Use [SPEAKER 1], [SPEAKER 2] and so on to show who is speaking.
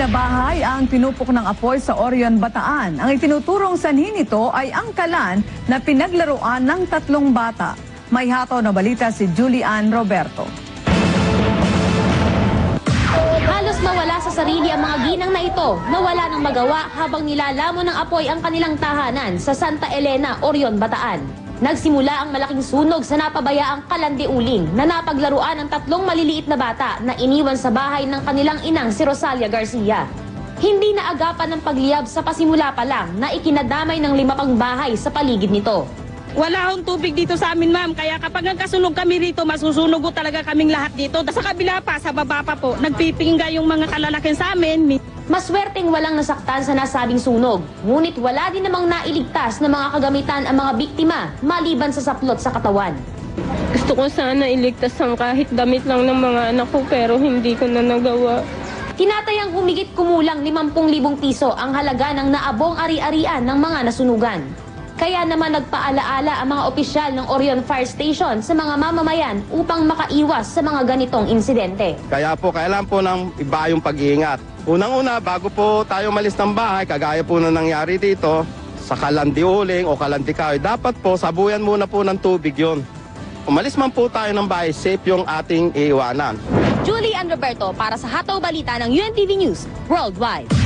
[SPEAKER 1] na bahay ang tinupok ng apoy sa Orion, Bataan. Ang itinuturong sanhi nito ay ang kalan na pinaglaruan ng tatlong bata. May hataw na balita si Julian Roberto.
[SPEAKER 2] Halos mawala sa sarili ang mga ginang na ito na wala nang magawa habang nilalamon ng apoy ang kanilang tahanan sa Santa Elena, Orion, Bataan. Nagsimula ang malaking sunog sa napabayaang Kalandi Uling na napaglaruan ng tatlong maliliit na bata na iniwan sa bahay ng kanilang inang si Rosalia Garcia. Hindi na agapan ng pagliyab sa pasimula pa lang na ikinadamay ng lima pang bahay sa paligid nito.
[SPEAKER 3] Wala akong tubig dito sa amin, ma'am. Kaya kapag nagkasunog kami rito, masusunog ko talaga kaming lahat dito. Sa kabila pa, sa baba pa po, nagpipingga yung mga kalalakin sa amin.
[SPEAKER 2] Maswerteng walang nasaktan sa nasabing sunog. Ngunit wala din namang nailigtas na mga kagamitan ang mga biktima maliban sa saplot sa katawan.
[SPEAKER 4] Gusto ko sana iligtas ang kahit damit lang ng mga anak ko pero hindi ko na nagawa.
[SPEAKER 2] Tinatayang humigit kumulang 50,000 piso ang halaga ng naabong ari-arian ng mga nasunugan. Kaya naman nagpaalaala ang mga opisyal ng Orion Fire Station sa mga mamamayan upang makaiwas sa mga ganitong insidente.
[SPEAKER 5] Kaya po, kailan po ng iba yung pag-iingat. Unang-una, bago po tayo malis ng bahay, kagaya po na nangyari dito, sa Kalandi Uling o Kalandi Kahoy, dapat po sabuyan muna po ng tubig yon. Umalis man po tayo ng bahay, safe yung ating iiwanan.
[SPEAKER 2] Julie and Roberto para sa Hataw Balita ng UNTV News Worldwide.